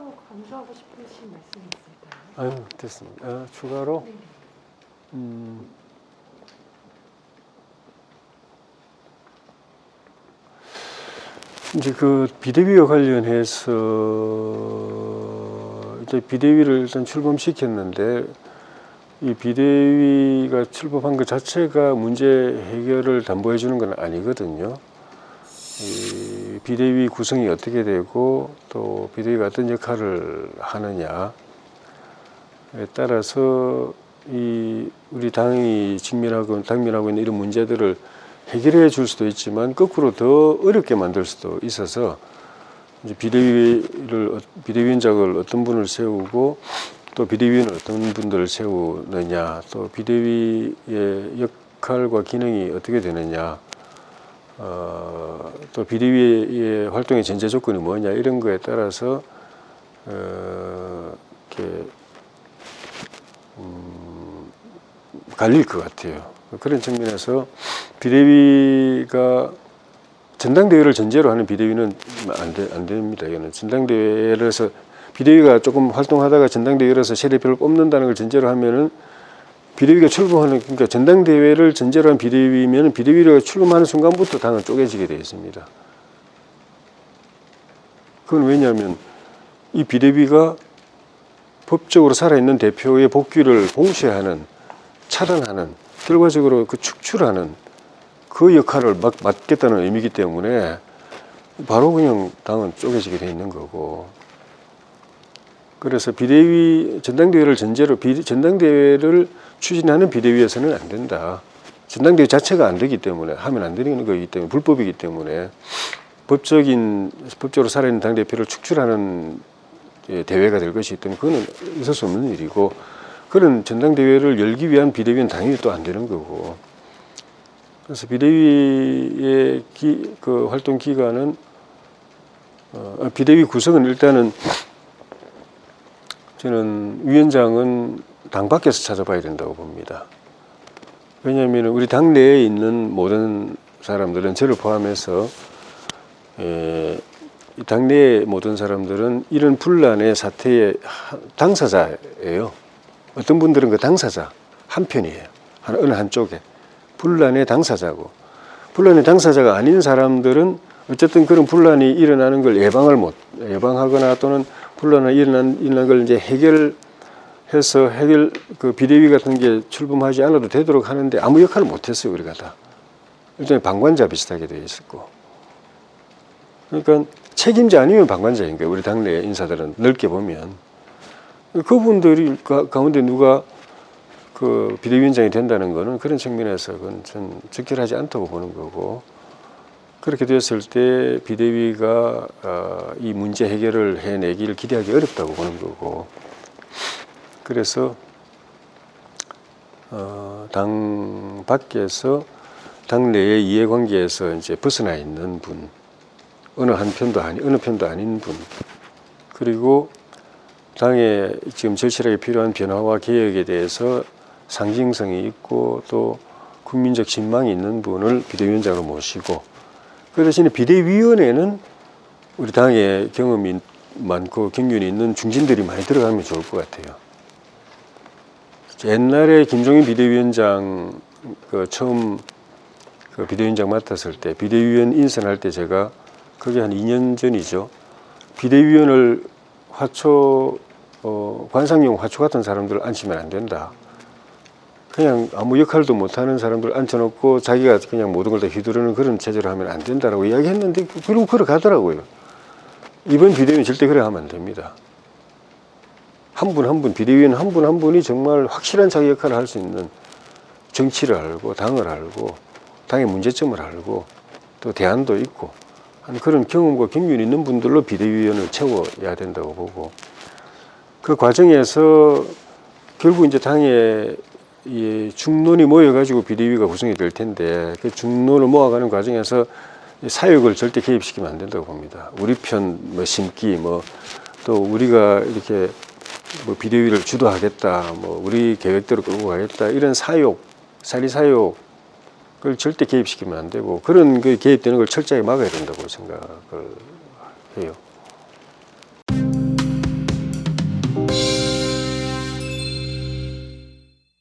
추가로 강조하고 싶으신 말씀이 있을까요? 아유, 됐습니다. 아, 추가로? 네. 음, 이제 그 비대위와 관련해서 이제 비대위를 일단 출범시켰는데 이 비대위가 출범한 것 자체가 문제 해결을 담보해 주는 건 아니거든요. 이 비대위 구성이 어떻게 되고 또 비대위가 어떤 역할을 하느냐에 따라서 이 우리 당이 직면하고 당면하고 있는 이런 문제들을 해결해 줄 수도 있지만 거꾸로 더 어렵게 만들 수도 있어서 이제 비대위를 어- 비대위원장을 어떤 분을 세우고 또 비대위는 어떤 분들을 세우느냐 또 비대위의 역할과 기능이 어떻게 되느냐 어, 또 비대위의 활동의 전제 조건이 뭐냐 이런 거에 따라서 어, 이렇게 음, 갈릴 것 같아요. 그런 측면에서 비대위가 전당대회를 전제로 하는 비대위는 안, 돼, 안 됩니다. 이거는 전당대회에서 비대위가 조금 활동하다가 전당대회에서 세대표를 뽑는다는 걸 전제로 하면은 비대위가 출범하는 그러니까 전당대회를 전제로 한 비대위면 비대위가 출범하는 순간부터 당은 쪼개지게 되어 있습니다. 그건 왜냐하면 이 비대위가 법적으로 살아있는 대표의 복귀를 봉쇄하는 차단하는 결과적으로 그 축출하는 그 역할을 막 맡겠다는 의미이기 때문에 바로 그냥 당은 쪼개지게 돼 있는 거고 그래서 비대위 전당대회를 전제로 비, 전당대회를 추진하는 비대위에서는 안 된다. 전당대회 자체가 안 되기 때문에 하면 안 되는 거기 때문에 불법이기 때문에 법적인 법적으로 살아있는 당 대표를 축출하는 예, 대회가 될 것이기 때문에 그거는 있을 수 없는 일이고 그런 전당대회를 열기 위한 비대위는 당연히 또 안 되는 거고 그래서 비대위의 기, 그 활동 기간은 어, 비대위 구성은 일단은 저는 위원장은 당 밖에서 찾아봐야 된다고 봅니다. 왜냐하면 우리 당 내에 있는 모든 사람들은 저를 포함해서 에, 이 당내의 모든 사람들은 이런 분란의 사태의 하- 당사자예요. 어떤 분들은 그 당사자 한 편이에요. 한- 어느 한쪽에 분란의 당사자고 분란의 당사자가 아닌 사람들은 어쨌든 그런 분란이 일어나는 걸 예방을 못 예방하거나 또는 분란이 일어난 일어난 걸 이제 해결해서 해결 그 비대위 같은 게 출범하지 않아도 되도록 하는데 아무 역할을 못했어요 우리가 다. 일종의 방관자 비슷하게 되어 있었고. 그러니까 책임자 아니면 방관자인 거예요 우리 당내 인사들은 넓게 보면. 그분들이 가, 가운데 누가 그 비대위원장이 된다는 거는 그런 측면에서 그건 전 적절하지 않다고 보는 거고 그렇게 되었을 때 비대위가 어, 이 문제 해결을 해내기를 기대하기 어렵다고 보는 거고. 그래서 어, 당 밖에서 당 내의 이해관계에서 이제 벗어나 있는 분 어느 한 편도 아니 어느 편도 아닌 분 그리고 당에 지금 절실하게 필요한 변화와 개혁에 대해서 상징성이 있고 또 국민적 신망이 있는 분을 비대위원장으로 모시고 그 대신에 비대위원회는 우리 당에 경험이 많고 경륜이 있는 중진들이 많이 들어가면 좋을 것 같아요. 옛날에 김종인 비대위원장 그 처음 그 비대위원장 맡았을 때 비대위원 인선할 때 제가 그게 한 2년 전이죠. 비대위원을 화초 어, 관상용 화초 같은 사람들을 앉히면 안 된다. 그냥 아무 역할도 못하는 사람들 앉혀놓고 자기가 그냥 모든 걸 다 휘두르는 그런 체제로 하면 안 된다라고 이야기했는데 결국 그러 가더라고요. 이번 비대위는 절대 그래 하면 안 됩니다. 한 분 한 분 비대위원 한 분 한 분이 정말 확실한 자기 역할을 할 수 있는 정치를 알고 당을 알고 당의 문제점을 알고 또 대안도 있고 한 그런 경험과 경륜이 있는 분들로 비대위원을 채워야 된다고 보고 그 과정에서 결국 이제 당에 이 중론이 모여가지고 비대위가 구성이 될 텐데 그 중론을 모아가는 과정에서 이 사역을 절대 개입시키면 안 된다고 봅니다. 우리 편 뭐 심기 뭐 또 우리가 이렇게 뭐 비대위를 주도하겠다 뭐 우리 계획대로 끌고 가겠다 이런 사욕 사리 사욕을 절대 개입시키면 안 되고 그런 그 개입되는 걸 철저히 막아야 된다고 생각을 해요.